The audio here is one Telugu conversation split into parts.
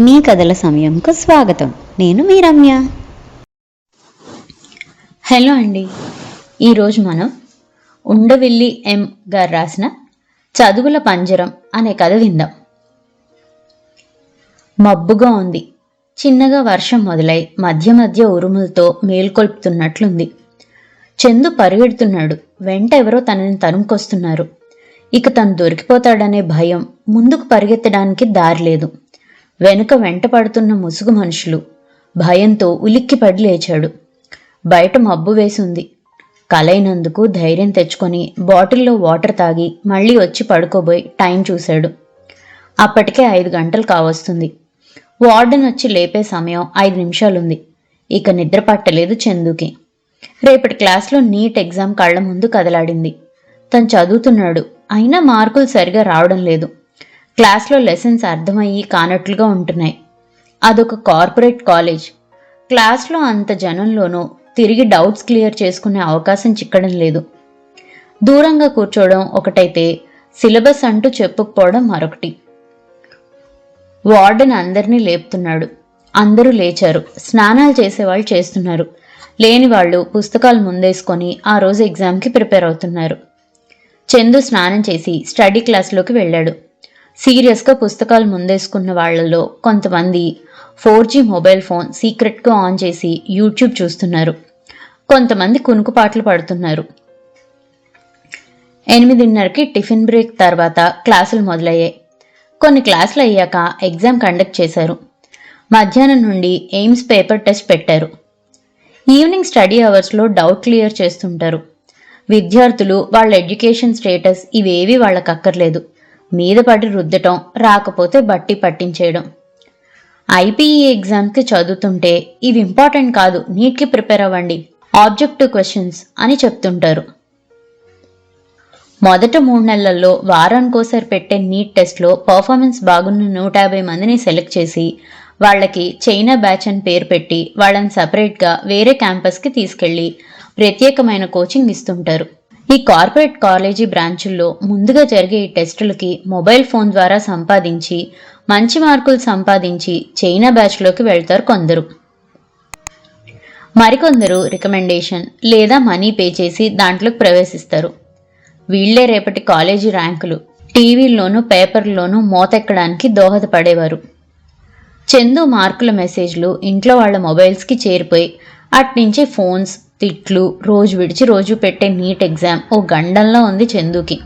మీ కథల సమయంకు స్వాగతం. నేను మీ రమ్య హలో అండి. ఈరోజు మనం ఉండవిల్లి ఎం గారు రాసిన చదువుల పంజరం అనే కథ విందాం. మబ్బుగా ఉంది. చిన్నగా వర్షం మొదలై మధ్య మధ్య ఉరుములతో మేల్కొల్పుతున్నట్లుంది. చందు పరిగెడుతున్నాడు. వెంట ఎవరో తనని తరుముకొస్తున్నారు. ఇక తను దొరికిపోతాడనే భయం ముందుకు పరిగెత్తడానికి దారి లేదు. వెనుక వెంట పడుతున్న ముసుగు మనుషులు. భయంతో ఉలిక్కిపడి లేచాడు. బయట మబ్బు వేసింది. కలైనందుకు ధైర్యం తెచ్చుకొని బాటిల్లో వాటర్ తాగి మళ్ళీ వచ్చి పడుకోబోయి టైం చూశాడు. అప్పటికే ఐదు గంటలు కావస్తుంది. వార్డెన్ వచ్చి లేపే సమయం ఐదు నిమిషాలుంది. ఇక నిద్ర పట్టలేదు చందుకి. రేపటి క్లాస్లో నీట్ ఎగ్జామ్ కళ్ళ ముందు కదలాడింది. తను చదువుతున్నాడు. అయినా మార్కులు సరిగా రావడం లేదు. క్లాస్లో లెసన్స్ అర్థమయ్యి కానట్లుగా ఉంటున్నాయి. అదొక కార్పొరేట్ కాలేజ్. క్లాస్లో అంత జనంలోనూ తిరిగి డౌట్స్ క్లియర్ చేసుకునే అవకాశం చిక్కడం లేదు. దూరంగా కూర్చోవడం ఒకటైతే సిలబస్ అంటూ చెప్పుకుపోవడం మరొకటి. వార్డెన్ అందరినీ లేపుతున్నాడు. అందరూ లేచారు. స్నానాలు చేసేవాళ్ళు చేస్తున్నారు. లేని వాళ్ళు పుస్తకాలు ముందేసుకొని ఆ రోజు ఎగ్జామ్కి ప్రిపేర్ అవుతున్నారు. చందు స్నానం చేసి స్టడీ క్లాస్లోకి వెళ్ళాడు. సీరియస్గా పుస్తకాలు ముందేసుకున్న వాళ్ళలో కొంతమంది ఫోర్ జీ మొబైల్ ఫోన్ సీక్రెట్గా ఆన్ చేసి యూట్యూబ్ చూస్తున్నారు. కొంతమంది కునుకుపాట్లు పడుతున్నారు. ఎనిమిదిన్నరకి టిఫిన్ బ్రేక్ తర్వాత క్లాసులు మొదలయ్యాయి. కొన్ని క్లాసులు అయ్యాక ఎగ్జామ్ కండక్ట్ చేశారు. మధ్యాహ్నం నుండి ఎయిమ్స్ పేపర్ టెస్ట్ పెట్టారు. ఈవినింగ్ స్టడీ అవర్స్లో డౌట్ క్లియర్ చేస్తుంటారు. విద్యార్థులు వాళ్ళ ఎడ్యుకేషన్ స్టేటస్ ఇవేవి వాళ్ళకి అక్కర్లేదు మీద పడి రుద్దటం రాకపోతే బట్టి పట్టించేయడం. ఐపీఈ ఎగ్జామ్కి చదువుతుంటే ఇవి ఇంపార్టెంట్ కాదు నీట్కి ప్రిపేర్ అవ్వండి ఆబ్జెక్టివ్ క్వశ్చన్స్ అని చెప్తుంటారు. మొదట మూడు నెలల్లో వారానికోసారి పెట్టే నీట్ టెస్ట్లో పర్ఫార్మెన్స్ బాగున్న నూట యాభై మందిని సెలెక్ట్ చేసి వాళ్ళకి చైనా బ్యాచ్ అని పేరు పెట్టి వాళ్ళని సపరేట్గా వేరే క్యాంపస్కి తీసుకెళ్ళి ప్రత్యేకమైన కోచింగ్ ఇస్తుంటారు. ఈ కార్పొరేట్ కాలేజీ బ్రాంచుల్లో ముందుగా జరిగే ఈ టెస్టులకి మొబైల్ ఫోన్ ద్వారా సంపాదించి మంచి మార్కులు సంపాదించి చైనా బ్యాచ్లోకి వెళ్తారు కొందరు. మరికొందరు రికమెండేషన్ లేదా మనీ పే చేసి దాంట్లోకి ప్రవేశిస్తారు. వీళ్ళే రేపటి కాలేజీ ర్యాంకులు టీవీల్లోనూ పేపర్లోనూ మోతెక్కడానికి దోహదపడేవారు. చందు మార్కుల మెసేజ్లు ఇంట్లో వాళ్ళ మొబైల్స్కి చేరిపోయి అట్నుంచి ఫోన్స్ తిట్లు రోజు విడిచి రోజు పెట్టే నీట్ ఎగ్జామ్. ఓ గండంలో ఉంది చందుకి.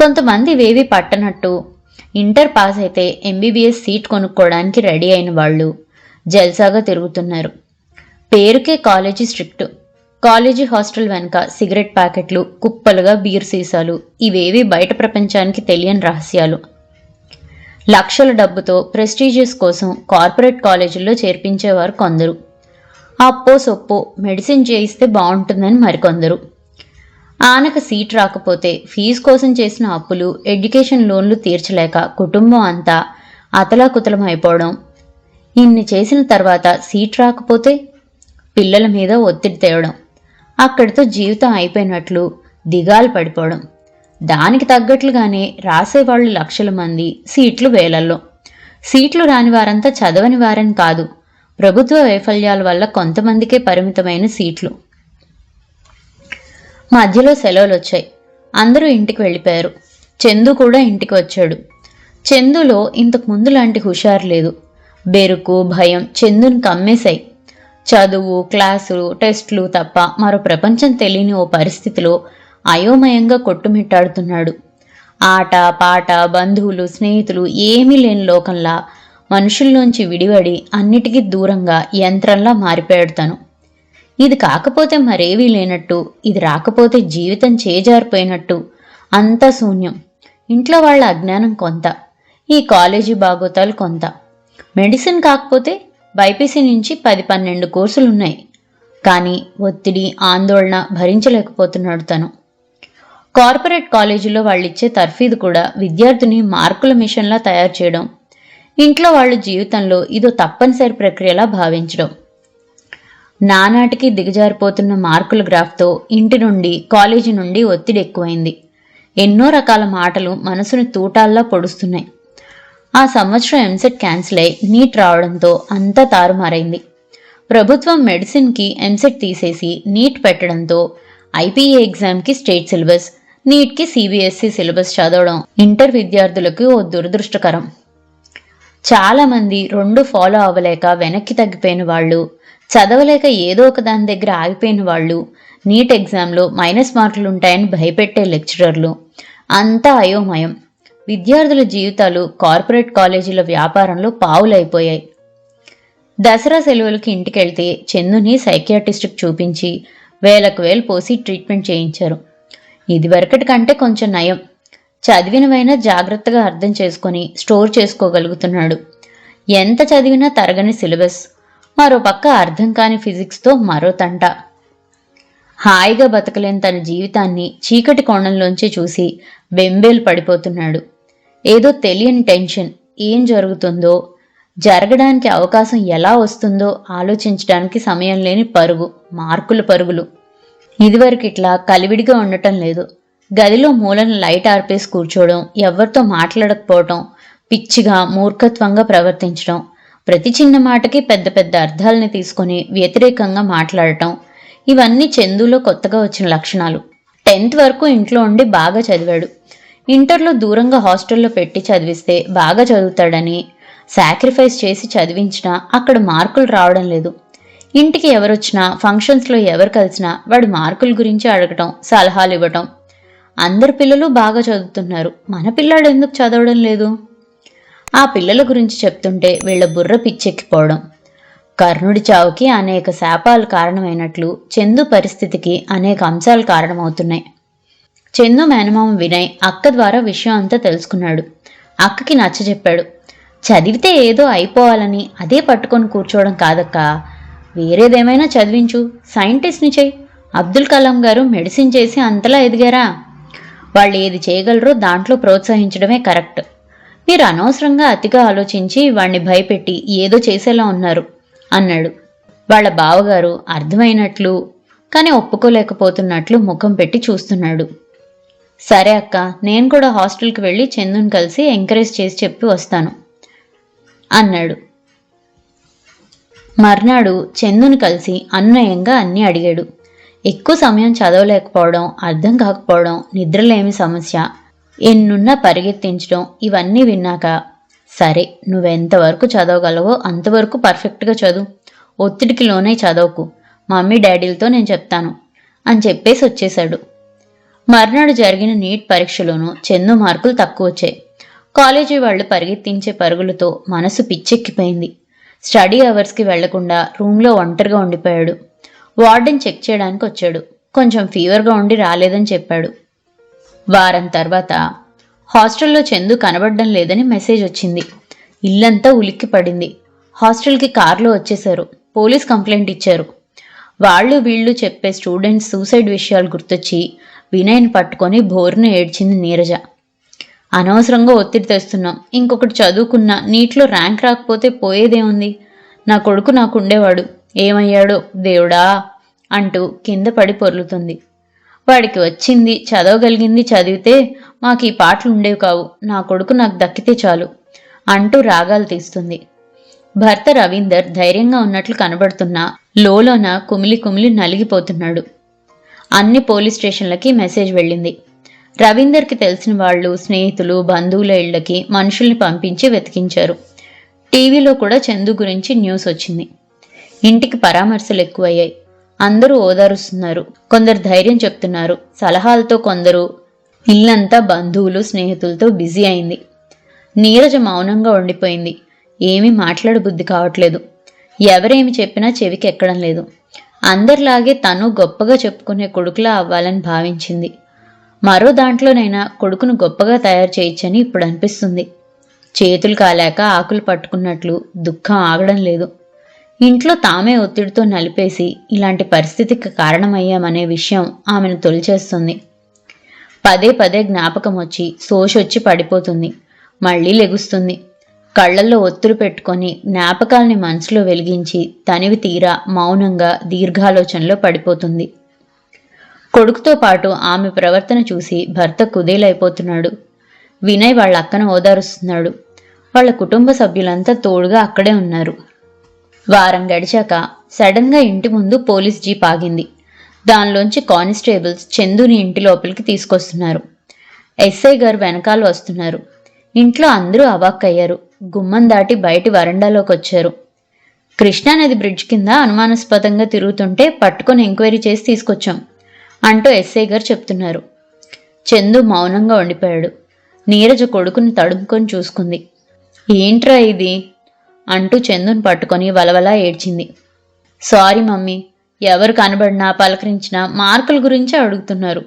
కొంతమంది వేవి పట్టనట్టు. ఇంటర్ పాస్ అయితే ఎంబీబీఎస్ సీట్ కొనుక్కోవడానికి రెడీ అయిన వాళ్ళు జల్సాగా తిరుగుతున్నారు. పేరుకే కాలేజీ స్ట్రిక్ట్. కాలేజీ హాస్టల్ వెనుక సిగరెట్ ప్యాకెట్లు కుప్పలుగా బీర్ సీసాలు ఇవేవి బయట ప్రపంచానికి తెలియని రహస్యాలు. లక్షల డబ్బుతో ప్రెస్టీజియస్ కోసం కార్పొరేట్ కాలేజీల్లో చేర్పించేవారు కొందరు. అప్పో సొప్పో మెడిసిన్ చేయిస్తే బాగుంటుందని మరికొందరు. ఆనక సీట్ రాకపోతే ఫీజు కోసం చేసిన అప్పులు ఎడ్యుకేషన్ లోన్లు తీర్చలేక కుటుంబం అంతా అతలాకుతలం అయిపోవడం. ఇన్ని చేసిన తర్వాత సీట్ రాకపోతే పిల్లల మీద ఒత్తిడి తేవడం. అక్కడితో జీవితం అయిపోయినట్లు దిగాలు పడిపోవడం. దానికి తగ్గట్లుగానే రాసేవాళ్ళు లక్షల మంది సీట్లు వేలల్లో. సీట్లు రాని వారంతా చదవని వారని కాదు. ప్రభుత్వ వైఫల్యాల వల్ల కొంతమందికే పరిమితమైన సీట్లు. మధ్యలో సెలవులు వచ్చాయి అందరూ ఇంటికి వెళ్ళిపోయారు. చందు కూడా ఇంటికి వచ్చాడు. చందులో ఇంతకు ముందు లాంటి హుషారు లేదు. బెరుకు భయం చందుని కమ్మేశాయి. చదువు క్లాసులు టెస్టులు తప్ప మరో ప్రపంచం తెలియని ఓ పరిస్థితిలో అయోమయంగా కొట్టుమిట్టాడుతున్నాడు. ఆట పాట బంధువులు స్నేహితులు ఏమీ లేని లోకంలా మనుషుల్లోంచి విడివడి అన్నిటికీ దూరంగా యంత్రంలా మారిపోయాడు తను ఇది కాకపోతే మరేవీ లేనట్టు ఇది రాకపోతే జీవితం చేజారిపోయినట్టు. అంతా శూన్యం. ఇంట్లో వాళ్ళ అజ్ఞానం కొంత. ఈ కాలేజీ బాగోతాలు కొంత. మెడిసిన్ కాకపోతే బైపీసీ నుంచి పది పన్నెండు కోర్సులు ఉన్నాయి కానీ ఒత్తిడి ఆందోళన భరించలేకపోతున్నాడు తను. కార్పొరేట్ కాలేజీలో వాళ్ళిచ్చే తర్ఫీదు కూడా విద్యార్థిని మార్కుల మిషన్లా తయారు చేయడం ఇంట్లో వాళ్ళ జీవితంలో ఇదో తప్పనిసరి ప్రక్రియలా భావించడం. నానాటికి దిగజారిపోతున్న మార్కుల గ్రాఫ్తో ఇంటి నుండి కాలేజీ నుండి ఒత్తిడి ఎక్కువైంది. ఎన్నో రకాల మాటలు మనసును తూటాల్లా పొడుస్తున్నాయి. ఆ సంవత్సరం ఎంసెట్ క్యాన్సిల్ అయి నీట్ రావడంతో అంతా తారుమారైంది. ప్రభుత్వం మెడిసిన్కి ఎంసెట్ తీసేసి నీట్ పెట్టడంతో ఐపీఏ ఎగ్జామ్కి స్టేట్ సిలబస్ నీట్కి సిబిఎస్ఈ సిలబస్ చదవడం ఇంటర్ విద్యార్థులకు ఓ దురదృష్టకరం. చాలామంది రెండు ఫాలో అవ్వలేక వెనక్కి తగ్గిపోయిన వాళ్ళు చదవలేక ఏదో ఒక దాని దగ్గర ఆగిపోయిన వాళ్ళు నీట్ ఎగ్జామ్లో మైనస్ మార్కులు ఉంటాయని భయపెట్టే లెక్చరర్లు. అంతా అయోమయం. విద్యార్థుల జీవితాలు కార్పొరేట్ కాలేజీల వ్యాపారంలో పావులైపోయాయి. దసరా సెలవులకి ఇంటికెళ్తే చందుని సైకియాటిస్ట్కి చూపించి వేలకు వేలు పోసి ట్రీట్మెంట్ చేయించారు. ఇదివరకటి కంటే కొంచెం నయం. చదివినవైనా జాగ్రత్తగా అర్థం చేసుకొని స్టోర్ చేసుకోగలుగుతున్నాడు. ఎంత చదివినా తరగని సిలబస్ మరో పక్క అర్థం కాని ఫిజిక్స్తో మరో తంట. హాయిగా బతకలేని తన జీవితాన్ని చీకటి కోణంలోంచి చూసి బెంబేలు పడిపోతున్నాడు. ఏదో తెలియని టెన్షన్ ఏం జరుగుతుందో జరగడానికి అవకాశం ఎలా వస్తుందో ఆలోచించడానికి సమయం లేని పరుగు మార్కుల పరుగులు. ఇదివరకు ఇట్లా కలివిడిగా ఉండటం లేదు. గదిలో మూలను లైట్ ఆర్పేసి కూర్చోవడం ఎవరితో మాట్లాడకపోవటం పిచ్చిగా మూర్ఖత్వంగా ప్రవర్తించడం ప్రతి చిన్న మాటకి పెద్ద పెద్ద అర్థాలని తీసుకొని వ్యతిరేకంగా మాట్లాడటం ఇవన్నీ చందులో కొత్తగా వచ్చిన లక్షణాలు. టెన్త్ వరకు ఇంట్లో ఉండి బాగా చదివాడు. ఇంటర్లో దూరంగా హాస్టల్లో పెట్టి చదివిస్తే బాగా చదువుతాడని సాక్రిఫైస్ చేసి చదివించినా అక్కడ మార్కులు రావడం లేదు. ఇంటికి ఎవరొచ్చినా ఫంక్షన్స్లో ఎవరు కలిసినా వాడి మార్కుల గురించి అడగటం సలహాలు ఇవ్వటం అందరి పిల్లలు బాగా చదువుతున్నారు. మన పిల్లాడు ఎందుకు చదవడం లేదు? ఆ పిల్లల గురించి చెప్తుంటే వీళ్ళ బుర్ర పిచ్చెక్కిపోవడం. కర్ణుడి చావుకి అనేక శాపాలు కారణమైనట్లు చందు పరిస్థితికి అనేక అంశాలు కారణమవుతున్నాయి. చందు మేనమామ వినయ్ అక్క ద్వారా విషయం అంతా తెలుసుకున్నాడు. అక్కకి నచ్చ చెప్పాడు. చదివితే ఏదో అయిపోవాలని అదే పట్టుకొని కూర్చోవడం కాదక్క. వేరేదేమైనా చదివించు. సైంటిస్ట్ని చేయి. అబ్దుల్ కలాం గారు మెడిసిన్ చేసి అంతలా ఎదిగారా? వాళ్ళు ఏది చేయగలరో దాంట్లో ప్రోత్సహించడమే కరెక్ట్. మీరు అనవసరంగా అతిగా ఆలోచించి వాణ్ణి భయపెట్టి ఏదో చేసేలా ఉన్నారు అన్నాడు. వాళ్ళ బావగారు అర్థమైనట్లు కానీ ఒప్పుకోలేకపోతున్నట్లు ముఖం పెట్టి చూస్తున్నాడు. సరే అక్క నేను కూడా హాస్టల్కి వెళ్ళి చందుని కలిసి ఎంకరేజ్ చేసి చెప్పి వస్తాను అన్నాడు. మర్నాడు చందుని కలిసి అన్వయంగా అన్నీ అడిగాడు. ఎక్కువ సమయం చదవలేకపోవడం అర్థం కాకపోవడం నిద్రలేమి సమస్య ఎన్నున్నా పరిగెత్తించడం ఇవన్నీ విన్నాక సరే నువ్వెంతవరకు చదవగలవో అంతవరకు పర్ఫెక్ట్గా చదువు. ఒత్తిడికి లోనే చదవకు. మమ్మీ డాడీలతో నేను చెప్తాను అని చెప్పేసి వచ్చేశాడు. మర్నాడు జరిగిన నీట్ పరీక్షలోనూ చందు మార్కులు తక్కువ వచ్చాయి. కాలేజీ వాళ్ళు పరిగెత్తించే పరుగులతో మనసు పిచ్చెక్కిపోయింది. స్టడీ అవర్స్కి వెళ్ళకుండా రూమ్లో ఒంటరిగా ఉండిపోయాడు. వార్డెన్ చెక్ చేయడానికి వచ్చాడు. కొంచెం ఫీవర్గా ఉండి రాలేదని చెప్పాడు. వారం తర్వాత హాస్టల్లో చందు కనబడడం లేదని మెసేజ్ వచ్చింది. ఇల్లంతా ఉలిక్కి పడింది. హాస్టల్కి కారులో వచ్చేశారు. పోలీస్ కంప్లైంట్ ఇచ్చారు. వాళ్ళు వీళ్ళు చెప్పే స్టూడెంట్స్ సూసైడ్ విషయాలు గుర్తొచ్చి వినయ్ని పట్టుకొని బోర్ను ఏడ్చింది నీరజ. అనవసరంగా ఒత్తిడి తెస్తున్నాం. ఇంకొకటి చదువుకున్నా నీటిలో ర్యాంక్ రాకపోతే పోయేదేముంది? నా కొడుకు నాకుండేవాడు ఏమయ్యాడో? దేవుడా! అంటూ కింద పడి పొర్లుతుంది. వాడికి వచ్చింది చదవగలిగింది చదివితే మాకు ఈ పాటలు ఉండేవి కావు. నా కొడుకు నాకు దక్కితే చాలు అంటూ రాగాలు తీస్తుంది. భర్త రవీందర్ ధైర్యంగా ఉన్నట్లు కనబడుతున్నా లోలోన కుమిలి కుమిలి నలిగిపోతున్నాడు. అన్ని పోలీస్ స్టేషన్లకి మెసేజ్ వెళ్ళింది. రవీందర్కి తెలిసిన వాళ్ళు స్నేహితులు బంధువుల ఇళ్ళకి మనుషుల్ని పంపించి వెతికించారు. టీవీలో కూడా చందు గురించి న్యూస్ వచ్చింది. ఇంటికి పరామర్శలు ఎక్కువయ్యాయి. అందరూ ఓదారుస్తున్నారు. కొందరు ధైర్యం చెప్తున్నారు. సలహాలతో కొందరు ఇల్లంతా బంధువులు స్నేహితులతో బిజీ అయింది. నీరజ మౌనంగా ఉండిపోయింది. ఏమీ మాట్లాడబుద్ధి కావట్లేదు. ఎవరేమి చెప్పినా చెవికి ఎక్కడం లేదు. అందరిలాగే తను గొప్పగా చెప్పుకునే కొడుకులా అవ్వాలని భావించింది. మరో దాంట్లోనైనా కొడుకును గొప్పగా తయారు చేయొచ్చని ఇప్పుడు అనిపిస్తుంది. చేతులు కాలేక ఆకులు పట్టుకున్నట్లు దుఃఖం ఆగడం లేదు. ఇంట్లో తామే ఒత్తిడితో నలిపేసి ఇలాంటి పరిస్థితికి కారణమయ్యామనే విషయం ఆమెను తొలిచేస్తుంది. పదే పదే జ్ఞాపకం వచ్చి సోషొచ్చి పడిపోతుంది. మళ్ళీ లెగుస్తుంది. కళ్ళల్లో ఒత్తులు పెట్టుకొని జ్ఞాపకాల్ని మనసులో వెలిగించి తనివి తీరా మౌనంగా దీర్ఘాలోచనలో పడిపోతుంది. కొడుకుతో పాటు ఆమె ప్రవర్తన చూసి భర్త కుదేలైపోతున్నాడు. వినయ్ వాళ్ళ అక్కను ఓదారుస్తున్నాడు. వాళ్ళ కుటుంబ సభ్యులంతా తోడుగా అక్కడే ఉన్నారు. వారం గడిచాక సడన్గా ఇంటి ముందు పోలీస్ జీప్ ఆగింది. దానిలోంచి కానిస్టేబుల్స్ చందుని ఇంటి లోపలికి తీసుకొస్తున్నారు. ఎస్ఐ గారు వెనకాల వస్తున్నారు. ఇంట్లో అందరూ అవాక్కయ్యారు గుమ్మం దాటి బయటి వరండాలోకి వచ్చారు. కృష్ణానది బ్రిడ్జ్ కింద అనుమానాస్పదంగా తిరుగుతుంటే పట్టుకొని ఎంక్వైరీ చేసి తీసుకొచ్చాం అంటూ ఎస్ఐ గారు చెప్తున్నారు. చందు మౌనంగా ఉండిపోయాడు. నీరజ కొడుకుని తడుముకొని చూసుకుంది. ఏంట్రా ఇది? అంటూ చందును పట్టుకొని వలవలా ఏడ్చింది. సారీ మమ్మీ ఎవరు కనబడినా పలకరించినా మార్కుల గురించే అడుగుతున్నారు.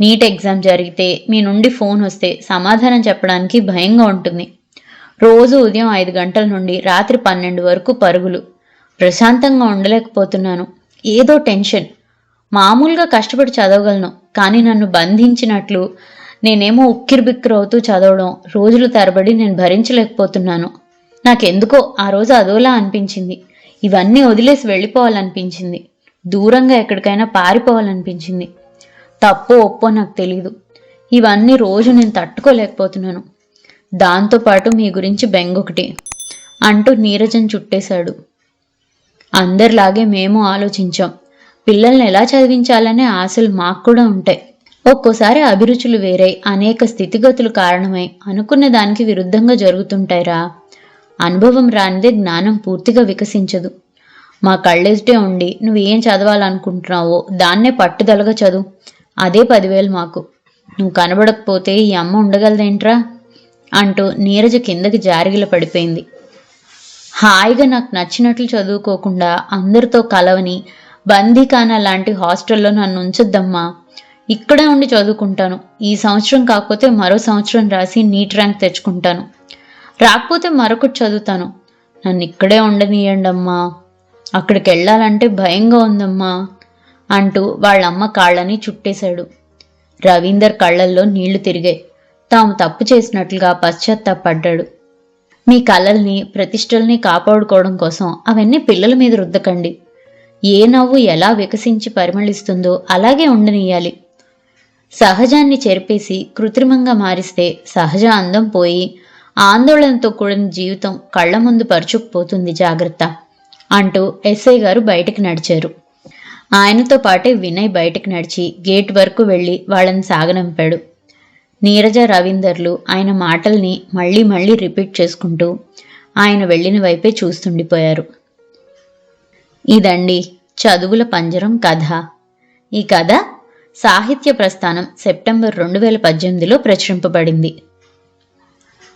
నీట్ ఎగ్జామ్ జరిగితే మీ నుండి ఫోన్ వస్తే సమాధానం చెప్పడానికి భయంగా ఉంటుంది. రోజు ఉదయం ఐదు గంటల నుండి రాత్రి పన్నెండు వరకు పరుగులు. ప్రశాంతంగా ఉండలేకపోతున్నాను. ఏదో టెన్షన్. మామూలుగా కష్టపడి చదవగలను కానీ నన్ను బంధించినట్లు నేనేమో ఉక్కిరిబిక్కిరవుతూ చదవడం రోజులు తరబడి నేను భరించలేకపోతున్నాను. నాకెందుకో ఆ రోజు అదోలా అనిపించింది. ఇవన్నీ వదిలేసి వెళ్ళిపోవాలనిపించింది. దూరంగా ఎక్కడికైనా పారిపోవాలనిపించింది. తప్పో ఒప్పో నాకు తెలీదు. ఇవన్నీ రోజు నేను తట్టుకోలేకపోతున్నాను. దాంతోపాటు మీ గురించి బెంగొకటి అంటూ నీరజన్ చుట్టేశాడు. అందరిలాగే మేము ఆలోచించాం. పిల్లల్ని ఎలా చదివించాలనే ఆశలు మాకు కూడా ఉంటాయి ఒక్కోసారి అభిరుచులు వేరై అనేక స్థితిగతులు కారణమై అనుకున్న దానికి విరుద్ధంగా జరుగుతుంటాయిరా. అనుభవం రానిదే జ్ఞానం పూర్తిగా వికసించదు. మా కళ్ళెదుటే ఉండి నువ్వు ఏం చదవాలనుకుంటున్నావో దాన్నే పట్టుదలగా చదువు. అదే పదివేలు మాకు. నువ్వు కనబడకపోతే ఈ అమ్మ ఉండగలదేంట్రా? అంటూ నీరజ కిందకి జారిగిల పడిపోయింది. హాయిగా నాకు నచ్చినట్లు చదువుకోకుండా అందరితో కలవని బందీఖానా లాంటి హాస్టల్లో నన్ను ఉంచొద్దమ్మా. ఇక్కడే ఉండి చదువుకుంటాను. ఈ సంవత్సరం కాకపోతే మరో సంవత్సరం రాసి నీట్ ర్యాంక్ తెచ్చుకుంటాను. రాకపోతే మరొకటి చదువుతాను. నన్ను ఇక్కడే ఉండనీయండి అక్కడికి వెళ్ళాలంటే భయంగా ఉందమ్మా అంటూ వాళ్ళమ్మ కాళ్ళని చుట్టేశాడు. రవీందర్ కళ్ళల్లో నీళ్ళు తిరిగాయి. తాము తప్పు చేసినట్లుగా పశ్చాత్తాపడ్డాడు. మీ కళల్ని ప్రతిష్టల్ని కాపాడుకోవడం కోసం అవన్నీ పిల్లల మీద రుద్దకండి. ఏ నవ్వు ఎలా వికసించి పరిమళిస్తుందో అలాగే ఉండనియాలి. సహజాన్ని చెరిపేసి కృత్రిమంగా మారిస్తే సహజ అందం పోయి ఆందోళనతో కూడిన జీవితం కళ్ళ ముందు పరుచుకుపోతుంది జాగ్రత్త అంటూ ఎస్ఐ గారు బయటికి నడిచారు. ఆయనతో పాటే వినయ్ బయటికి నడిచి గేట్ వరకు వెళ్ళి వాళ్ళని సాగనంపాడు. నీరజ రవీందర్లు ఆయన మాటల్ని మళ్ళీ మళ్ళీ రిపీట్ చేసుకుంటూ ఆయన వెళ్ళిన వైపే చూస్తుండిపోయారు. ఇదండి చదువుల పంజరం కథ. ఈ కథ సాహిత్య ప్రస్థానం సెప్టెంబర్ రెండు వేల పద్దెనిమిదిలో ప్రచురింపబడింది.